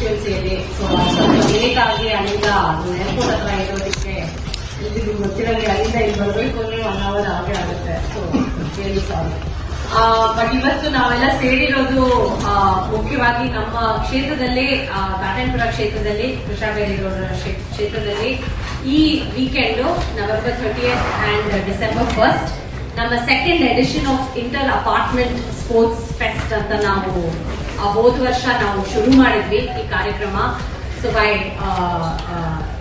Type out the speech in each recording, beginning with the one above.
ಕಾನ್ಸ್ಟಿಟ್ಯೂನ್ಸಿಯಲ್ಲಿ so ಸ್ವಲ್ಪ late ಅಲ್ಲಿಂದ airport ಹತ್ರ ಇರೋದಕ್ಕೆ ಇಲ್ಲಿ ನಿಮ್ಗೆ ಅಲ್ಲಿಂದ ಇಲ್ಲಿ ಬರಬೇಕು ಅಂದ್ರೆ ಒನ್ ಅವರ್ ಆಗೇ ಆಗುತ್ತೆ. So really sorry. ಬಟ್ ಇವತ್ತು ನಾವೆಲ್ಲ ಸೇರಿರೋದು ಮುಖ್ಯವಾಗಿ ನಮ್ಮ ಕ್ಷೇತ್ರದಲ್ಲಿ ಕಾಟನ್ಪುರ ಕ್ಷೇತ್ರದಲ್ಲಿ ಕೃಷ್ಣಬೇರಿಗೌಡರ ಕ್ಷೇ- ಕ್ಷೇತ್ರದಲ್ಲಿ ಈ weekend November thirtieth and December first ನಮ್ಮ second edition of inter apartment sports fest ಅಂತ ನಾವು ಹೋದ ವರ್ಷ ನಾವು ಶುರು ಮಾಡಿದ್ವಿ ಈ ಕಾರ್ಯಕ್ರಮ. ಸೊ ಬೈ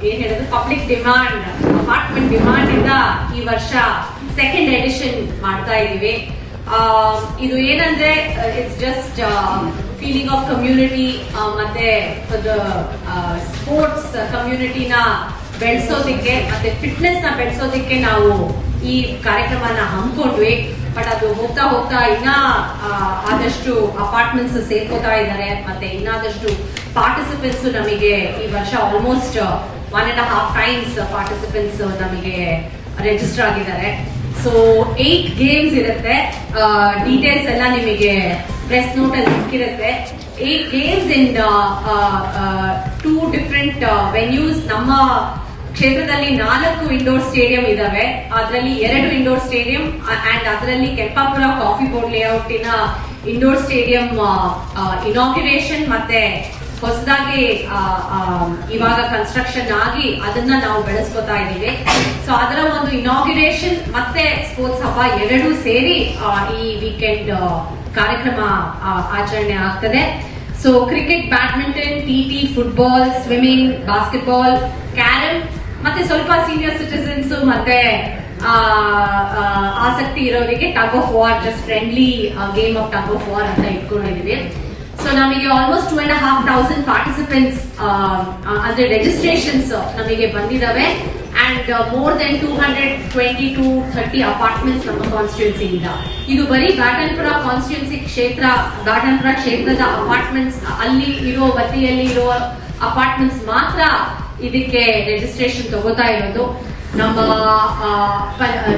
ಏನ್ ಹೇಳೋದು? ಪಬ್ಲಿಕ್ ಡಿಮಾಂಡ್ ಅಪಾರ್ಟ್ಮೆಂಟ್ ಡಿಮಾಂಡ್ ಇಂದ ಈ ವರ್ಷ ಸೆಕೆಂಡ್ ಎಡಿಷನ್ ಮಾಡ್ತಾ ಇದೀವಿ ಇದು ಏನಂದ್ರೆ it's just feeling of community ಮತ್ತೆ ಸ್ಪೋರ್ಟ್ಸ್ ಕಮ್ಯುನಿಟಿನ ಬೆಳೆಸೋದಿಕ್ಕೆ, ಮತ್ತೆ ಫಿಟ್ನೆಸ್ನ ಬೆಳೆಸೋದಿಕ್ಕೆ ನಾವು ಈ ಕಾರ್ಯಕ್ರಮನ ಹಮ್ಮಿಕೊಂಡ್ವಿ. ಬಟ್ ಅದು ಹೋಗ್ತಾ ಹೋಗ್ತಾ ಇನ್ನ ಆದಷ್ಟು ಅಪಾರ್ಟ್ಮೆಂಟ್ಸ್ ಸೇರ್ಕೋತಾ ಇದ್ದಾರೆ. ಮತ್ತೆ ಇನ್ನಾದಷ್ಟು ಪಾರ್ಟಿಸಿಪೆಂಟ್ಸ್ ನಮಗೆ ಈ ವರ್ಷ almost one and half times participants ನಮಗೆ ರಿಜಿಸ್ಟರ್ ಆಗಿದ್ದಾರೆ. ಸೊ ಏಟ್ ಗೇಮ್ಸ್ ಇರುತ್ತೆ. ಡೀಟೇಲ್ಸ್ ಎಲ್ಲ ನಿಮಗೆ ಪ್ರೆಸ್ ನೋಟ್ ಅಲ್ಲಿ ಸಿಕ್ಕಿರುತ್ತೆ. Eight games in two different venues ನಮ್ಮ ಕ್ಷೇತ್ರದಲ್ಲಿ ನಾಲ್ಕು ಇಂಡೋರ್ ಸ್ಟೇಡಿಯಂ ಇದಾವೆ. ಅದರಲ್ಲಿ ಎರಡು ಇಂಡೋರ್ ಸ್ಟೇಡಿಯಂ ಅಂಡ್ ಅದರಲ್ಲಿ ಕೆಂಪಾಪುರ ಕಾಫಿ ಬೋರ್ಡ್ ಲೇಔಟಿನ ಇಂಡೋರ್ ಸ್ಟೇಡಿಯಂ ಇನಾಗ್ಯುರೇಷನ್ ಮತ್ತೆ ಹೊಸದಾಗಿ ಇವಾಗ ಕನ್ಸ್ಟ್ರಕ್ಷನ್ ಆಗಿ ಅದನ್ನ ನಾವು ಬೆಳೆಸ್ಕೊತಾ ಇದ್ದೀವಿ. ಸೊ ಅದರ ಒಂದು ಇನಾಗ್ಯುರೇಷನ್ ಮತ್ತೆ ಸ್ಪೋರ್ಟ್ಸ್ ಹಬ್ಬ ಎರಡೂ ಸೇರಿ ಈ ವೀಕೆಂಡ್ ಕಾರ್ಯಕ್ರಮ ಆಚರಣೆ ಆಗ್ತದೆ. So cricket badminton T T football swimming basketball carrom ಮತ್ತೆ ಸ್ವಲ್ಪ ಸೀನಿಯರ್ ಸಿಟಿಸನ್ಸ್ ಮತ್ತೆ ಆಸಕ್ತಿ ಇರೋರಿಗೆ tug of war just friendly game of tug of war ಅಂತ ಇಟ್ಕೊಂಡಿದ್ದೀವಿ ಸೊ ನಮಗೆ almost two and half thousand participants ಅಂದ್ರೆ ರೆಜಿಸ್ಟ್ರೇಷನ್ಸ್ ನಮಗೆ ಬಂದಿದಾವೆ. And more than two hundred twenty to thirty apartments ನಮ್ಮ ಕಾನ್ಸ್ಟಿಟ್ಯೂನ್ಸಿಯಿಂದ ಇದು. ಬರೀ ಘಾಟನ್ಪುರ ಕಾನ್ಸ್ಟಿಟ್ಯೂನ್ಸಿ ಕ್ಷೇತ್ರ, ಘಾಟನ್ಪುರ ಕ್ಷೇತ್ರದ ಅಪಾರ್ಟ್ಮೆಂಟ್ಸ್ ಅಲ್ಲಿ ಇರೋ ಬತ್ತಿಯಲ್ಲಿ ಇರೋ ಅಪಾರ್ಟ್ಮೆಂಟ್ಸ್ ಮಾತ್ರ ಇದಕ್ಕೆ ರಿಜಿಸ್ಟ್ರೇಷನ್ ತಗೋತಾ ಇರೋದು. ನಮ್ಮ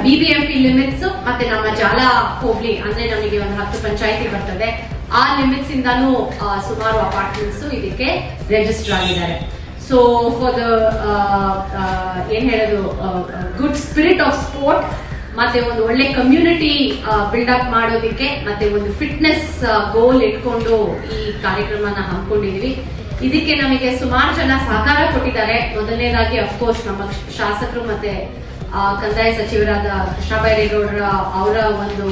B B M P limits ಮತ್ತೆ ನಮ್ಮ ಜಾಲ ಹೋಗ್ಲಿ ಅಂದ್ರೆ ನಮಗೆ ಒಂದು ಹತ್ತು ಪಂಚಾಯತಿ ಬರ್ತದೆ. ಆ ಲಿಮಿಟ್ಸ್ ಇಂದಾನು ಸುಮಾರು ಅಪಾರ್ಟ್ಮೆಂಟ್ಸ್ ಇದಕ್ಕೆ ರಿಜಿಸ್ಟರ್ ಆಗಿದ್ದಾರೆ. ಸೊ ಫಾರ್ ದ ಏನ್ ಹೇಳೋದು ಗುಡ್ ಸ್ಪಿರಿಟ್ ಆಫ್ ಸ್ಪೋರ್ಟ್ ಮತ್ತೆ ಒಂದು ಒಳ್ಳೆ ಕಮ್ಯುನಿಟಿ ಬಿಲ್ಡ್ ಅಪ್ ಮಾಡೋದಕ್ಕೆ ಮತ್ತೆ ಒಂದು ಫಿಟ್ನೆಸ್ ಗೋಲ್ ಇಟ್ಕೊಂಡು ಈ ಕಾರ್ಯಕ್ರಮನ ಹಮ್ಮಿಕೊಂಡಿದೀವಿ. ಇದಕ್ಕೆ ನಮಗೆ ಸುಮಾರು ಜನ ಸಹಕಾರ ಕೊಟ್ಟಿದ್ದಾರೆ. ಮೊದಲನೇದಾಗಿ ಅಫ್ಕೋರ್ಸ್ ನಮ್ಮ ಶಾಸಕರು ಮತ್ತೆ ಕಂದಾಯ ಸಚಿವರಾದ ಕೃಷ್ಣ ಬೈರೇಗೌಡರ ಅವರ ಒಂದು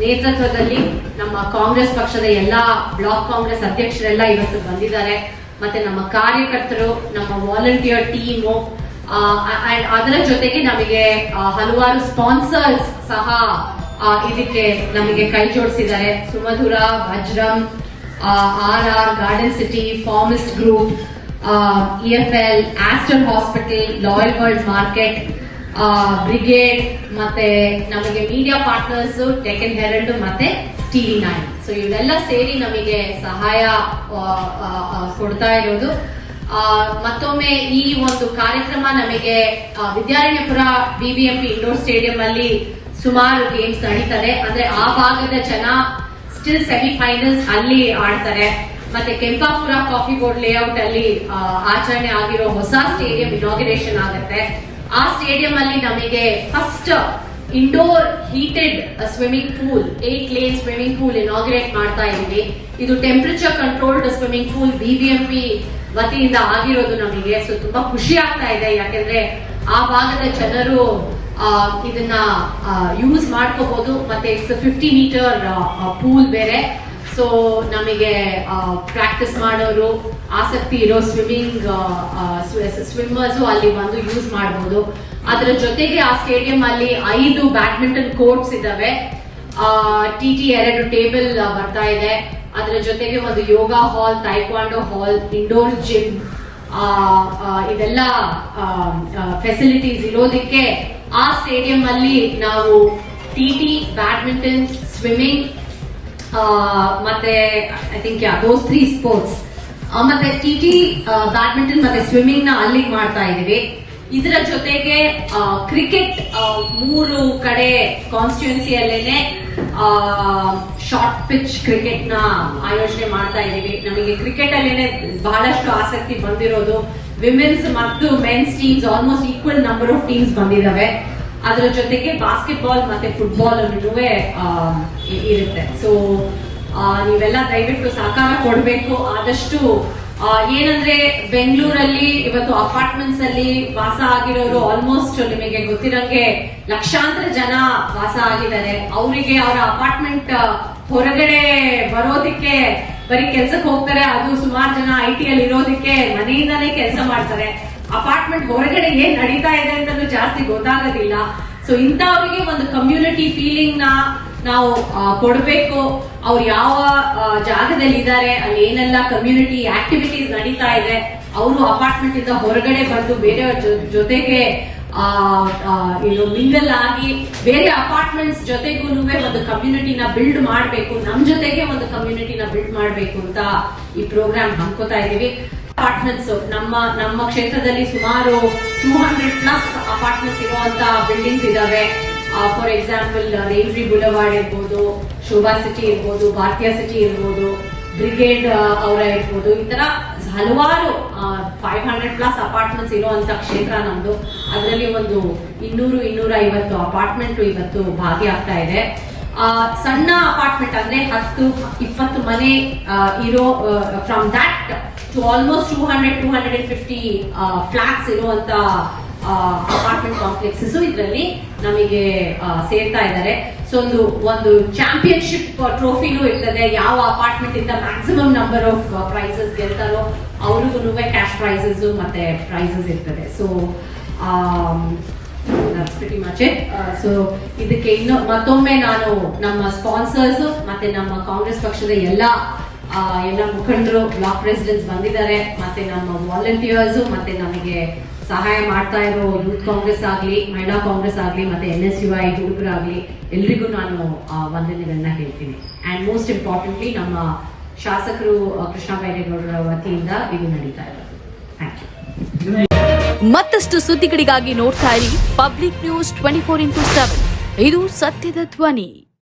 ನೇತೃತ್ವದಲ್ಲಿ ನಮ್ಮ ಕಾಂಗ್ರೆಸ್ ಪಕ್ಷದ ಎಲ್ಲಾ ಬ್ಲಾಕ್ ಕಾಂಗ್ರೆಸ್ ಅಧ್ಯಕ್ಷರೆಲ್ಲ ಇವತ್ತು ಬಂದಿದ್ದಾರೆ. ಮತ್ತೆ ನಮ್ಮ ಕಾರ್ಯಕರ್ತರು, ನಮ್ಮ ವಾಲಂಟಿಯರ್ ಟೀಮು ಅಂಡ್ ಅದರ ಜೊತೆಗೆ ನಮಗೆ ಹಲವಾರು ಸ್ಪಾನ್ಸರ್ಸ್ ಸಹ ಇದಕ್ಕೆ ನಮಗೆ ಕೈ ಜೋಡಿಸಿದ್ದಾರೆ. Sumadhura Vajram R R Garden City ಫಾರ್ಮಿಸ್ಟ್ group E F L Aster hospital Loyal World Market Brigade ಮತ್ತೆ ನಮಗೆ ಮೀಡಿಯಾ ಪಾರ್ಟ್ನರ್ಸ್ ಟೆಕನ್ ಹೆರಲ್ಡ್ ಮತ್ತೆ ಟಿವಿ ನೈನ್ ಸೊ ಇವೆಲ್ಲ ಸೇರಿ ನಮಗೆ ಸಹಾಯ ಆ, ಆ, ಆ, ಕೊಡ್ತಾ ಇರೋದು. ಮತ್ತೊಮ್ಮೆ ಈ ಒಂದು ಕಾರ್ಯಕ್ರಮ ನಮಗೆ ವಿದ್ಯಾರಣ್ಯಪುರ ಬಿಬಿಎಂಪಿ ಇಂಡೋರ್ ಸ್ಟೇಡಿಯಂ ಅಲ್ಲಿ ಸುಮಾರು ಗೇಮ್ಸ್ ನಡೀತದೆ. ಅಂದ್ರೆ ಆ ಭಾಗದ ಜನ ಸ್ಟಿಲ್ ಸೆಮಿಫೈನಲ್ಸ್ ಅಲ್ಲಿ ಆಡ್ತಾರೆ. ಮತ್ತೆ ಕೆಂಪಾಪುರ ಕಾಫಿ ಬೋರ್ಡ್ ಲೇಔಟ್ ಅಲ್ಲಿ ಆಚರಣೆ ಆಗಿರೋ ಹೊಸ ಸ್ಟೇಡಿಯಂ ಇನಾಗ್ರೇಷನ್ ಆಗುತ್ತೆ. ಆ ಸ್ಟೇಡಿಯಂ ಅಲ್ಲಿ ನಮಗೆ first indoor heated swimming pool eight lane swimming pool inaugurate ಮಾಡ್ತಾ ಇದೀವಿ ಇದು temperature controlled swimming pool BBMP ವತಿಯಿಂದ ಆಗಿರೋದು ನಮಗೆ. ಸೊ ತುಂಬಾ ಖುಷಿ ಆಗ್ತಾ ಇದೆ. ಯಾಕೆಂದ್ರೆ ಆ ಭಾಗದ ಜನರು ಇದನ್ನ ಯೂಸ್ ಮಾಡ್ಕೋಬಹುದು ಮತ್ತೆ ಇಟ್ಸ್ ಫಿಫ್ಟಿ ಮೀಟರ್ ಪೂಲ್ ಬೇರೆ. ಸೊ ನಮಗೆ ಪ್ರಾಕ್ಟೀಸ್ ಮಾಡೋರು ಆಸಕ್ತಿ ಇರೋ ಸ್ವಿಮ್ಮಿಂಗ್ ಸ್ವಿಮ್ಮರ್ಸ್ ಅಲ್ಲಿ ಬಂದು ಯೂಸ್ ಮಾಡಬಹುದು ಅದರ ಜೊತೆಗೆ ಆ ಸ್ಟೇಡಿಯಂ ಅಲ್ಲಿ ಐದು ಬ್ಯಾಡ್ಮಿಂಟನ್ ಕೋರ್ಟ್ಸ್ ಇದಾವೆ. ಟಿ ಟಿ ಎರಡು ಟೇಬಲ್ ಬರ್ತಾ ಇದೆ. ಅದರ ಜೊತೆಗೆ ಒಂದು yoga hall taekwondo hall indoor gym ಇದೆಲ್ಲ ಫೆಸಿಲಿಟೀಸ್ ಇರೋದಕ್ಕೆ ಆ ಸ್ಟೇಡಿಯಂ ಅಲ್ಲಿ ನಾವು ಟಿ ಟಿ ಬ್ಯಾಡ್ಮಿಂಟನ್, ಸ್ವಿಮ್ಮಿಂಗ್ ಮತ್ತೆ I think those three sports ಮತ್ತೆ ಟಿ ಟಿ ಬ್ಯಾಡ್ಮಿಂಟನ್ ಮತ್ತೆ ಸ್ವಿಮ್ಮಿಂಗ್ನ ಅಲ್ಲಿ ಮಾಡ್ತಾ ಇದೀವಿ ಇದರ ಜೊತೆಗೆ ಕ್ರಿಕೆಟ್ ಮೂರು ಕಡೆ ಕಾನ್ಸ್ಟಿಟ್ಯೂನ್ಸಿಯಲ್ಲೇನೆ ಶಾರ್ಟ್ ಪಿಚ್ ಕ್ರಿಕೆಟ್ನ ಆಯೋಜನೆ ಮಾಡ್ತಾ ಇದೀವಿ ನಮಗೆ ಕ್ರಿಕೆಟ್ ಅಲ್ಲೇನೆ ಬಹಳಷ್ಟು ಆಸಕ್ತಿ ಬಂದಿರೋದು. ವಿಮೆನ್ಸ್ ಮತ್ತು men's teams almost equal number of teams ಬಂದಿದಾವೆ. ಅದರ ಜೊತೆಗೆ ಬಾಸ್ಕೆಟ್ಬಾಲ್ ಮತ್ತೆ ಫುಟ್ಬಾಲ್ ಅನ್ನೂ ಇರುತ್ತೆ. ಸೊ ನೀವೆಲ್ಲ ದಯವಿಟ್ಟು ಸಹಕಾರ ಕೊಡಬೇಕು. ಆದಷ್ಟು ಏನಂದ್ರೆ ಬೆಂಗಳೂರಲ್ಲಿ ಇವತ್ತು ಅಪಾರ್ಟ್ಮೆಂಟ್ಸ್ ಅಲ್ಲಿ ವಾಸ ಆಗಿರೋರು ಆಲ್ಮೋಸ್ಟ್ ನಿಮಗೆ ಗೊತ್ತಿರಂಗೆ ಲಕ್ಷಾಂತರ ಜನ ವಾಸ ಆಗಿದ್ದಾರೆ. ಅವರಿಗೆ ಅವರ ಅಪಾರ್ಟ್ಮೆಂಟ್ ಹೊರಗಡೆ ಬರೋದಿಕ್ಕೆ ಬರೀ ಕೆಲ್ಸಕ್ಕೆ ಹೋಗ್ತಾರೆ ಅದು ಸುಮಾರು ಜನ ಐ ಟಿ ಅಲ್ಲಿ ಇರೋದಕ್ಕೆ ಮನೆಯಿಂದಾನೇ ಕೆಲಸ ಮಾಡ್ತಾರೆ. ಅಪಾರ್ಟ್ಮೆಂಟ್ ಹೊರಗಡೆ ಏನ್ ನಡೀತಾ ಇದೆ ಅಂತ ಜಾಸ್ತಿ ಗೊತ್ತಾಗೋದಿಲ್ಲ. ಸೊ ಇಂಥವ್ರಿಗೆ ಒಂದು ಕಮ್ಯುನಿಟಿ ಫೀಲಿಂಗ್ನ ನಾವು ಕೊಡಬೇಕು. ಅವ್ರು ಯಾವ ಜಾಗದಲ್ಲಿ ಇದ್ದಾರೆ, ಅಲ್ಲಿ ಏನೆಲ್ಲ ಕಮ್ಯುನಿಟಿ ಆಕ್ಟಿವಿಟೀಸ್ ನಡೀತಾ ಇದೆ, ಅವರು ಅಪಾರ್ಟ್ಮೆಂಟ್ ಇಂದ ಹೊರಗಡೆ ಬಂದು ಬೇರೆಯವ್ರ ಜೊತೆಗೆ ಏನು ಮಿಂಗಲ್ ಆಗಿ ಬೇರೆ ಅಪಾರ್ಟ್ಮೆಂಟ್ಸ್ ಜೊತೆಗೂ ಒಂದು ಕಮ್ಯುನಿಟಿನ ಬಿಲ್ಡ್ ಮಾಡಬೇಕು. ನಮ್ಮ ಜೊತೆಗೆ ಒಂದು ಕಮ್ಯುನಿಟಿನ ಬಿಲ್ಡ್ ಮಾಡಬೇಕು ಅಂತ ಈ ಪ್ರೋಗ್ರಾಮ್ ಹಮ್ಕೋತಾ ಇದೀವಿ ಅಪಾರ್ಟ್ಮೆಂಟ್ಸ್ ನಮ್ಮ ನಮ್ಮ ಕ್ಷೇತ್ರದಲ್ಲಿ ಸುಮಾರು ಟೂ ಹಂಡ್ರೆಡ್ ಪ್ಲಸ್ ಅಪಾರ್ಟ್ಮೆಂಟ್ಸ್ ಇರುವಂತ ಬಿಲ್ಡಿಂಗ್ಸ್ ಇದಾವೆ. ಫಾರ್ ಎಕ್ಸಾಂಪಲ್ ರೇಲ್ರಿ ಬುಲವಾಡ್ ಇರ್ಬೋದು ಶೋಭಾ ಸಿಟಿ ಇರ್ಬೋದು ಭಾರತೀಯ ಸಿಟಿ ಇರ್ಬೋದು ಬ್ರಿಗೇಡ್ ಅವರ ಇರ್ಬೋದು. ಈ ತರ ಹಲವಾರು ಫೈವ್ ಹಂಡ್ರೆಡ್ ಪ್ಲಸ್ ಅಪಾರ್ಟ್ಮೆಂಟ್ಸ್ ಇರುವಂತ ಕ್ಷೇತ್ರ ನಮ್ದು. ಅದರಲ್ಲಿ ಒಂದು ಇನ್ನೂರು ಇನ್ನೂರ ಐವತ್ತು ಅಪಾರ್ಟ್ಮೆಂಟ್ ಇವತ್ತು ಭಾಗಿಯಾಗ್ತಾ ಇದೆ. ಸಣ್ಣ ಅಪಾರ್ಟ್ಮೆಂಟ್ ಅಂದ್ರೆ ಹತ್ತು, ಇಪ್ಪತ್ತು ಮನೆ ಇರೋ from that to almost two hundred two hundred and fifty flats ಇರುವಂತ ಅಪಾರ್ಟ್ಮೆಂಟ್ ಕಾಂಪ್ಲೆಕ್ಸಸ್ ಇದರಲ್ಲಿ ನಮಗೆ ಸೇರ್ತಾ ಇದ್ದಾರೆ. ಸೊ ಒಂದು ಒಂದು ಚಾಂಪಿಯನ್ಶಿಪ್ ಟ್ರೋಫಿನೂ ಇರ್ತದೆ. ಯಾವ ಅಪಾರ್ಟ್ಮೆಂಟ್ ಇಂದ ಮ್ಯಾಕ್ಸಿಮಮ್ ನಂಬರ್ ಆಫ್ ಪ್ರೈಸಸ್ ಗೆಲ್ತಾರೋ ಅವ್ರಿಗೂ ಕ್ಯಾಶ್ ಪ್ರೈಸಸ್ ಮತ್ತೆ ಪ್ರೈಸಸ್ ಇರ್ತದೆ. ಸೊ ಮಚೆ ಸೊ ಇದಕ್ಕೆ ಇನ್ನು ಮತ್ತೊಮ್ಮೆ ನಾನು ನಮ್ಮ ಸ್ಪಾನ್ಸರ್ಸ್ ಮತ್ತೆ ನಮ್ಮ ಕಾಂಗ್ರೆಸ್ ಪಕ್ಷದ ಎಲ್ಲ ಎಲ್ಲ ಮುಖಂಡರು ಬ್ಲಾಕ್ ಪ್ರೆಸಿಡೆಂಟ್ಸ್ ಬಂದಿದ್ದಾರೆ. ಮತ್ತೆ ನಮ್ಮ ವಾಲಂಟಿಯರ್ಸ್ ಮತ್ತೆ ನಮಗೆ ಸಹಾಯ ಮಾಡ್ತಾ ಇರೋ ಯೂತ್ ಕಾಂಗ್ರೆಸ್ ಆಗಲಿ, ಮಹಿಳಾ ಕಾಂಗ್ರೆಸ್ ಆಗಲಿ, ಮತ್ತೆ ಎನ್ ಎಸ್ ಯು ಐ ಹುಡುಗರಾಗಲಿ ಎಲ್ರಿಗೂ ನಾನು ವಂದನೆಗಳನ್ನ ಹೇಳ್ತೀನಿ. ಅಂಡ್ ಮೋಸ್ಟ್ ಇಂಪಾರ್ಟೆಂಟ್ಲಿ ನಮ್ಮ ಶಾಸಕರು ಕೃಷ್ಣ ಬೈರೇಗೌಡರ ವತಿಯಿಂದ ಇದು ನಡೀತಾ ಇರೋದು. ಥ್ಯಾಂಕ್ ಯು ಮತ್ತಷ್ಟು ಸುದ್ದಿಗಳಿಗಾಗಿ ನೋಡ್ತಾ ಇರಿ Public News twenty four into seven ಇದು ಸತ್ಯದ ಧ್ವನಿ.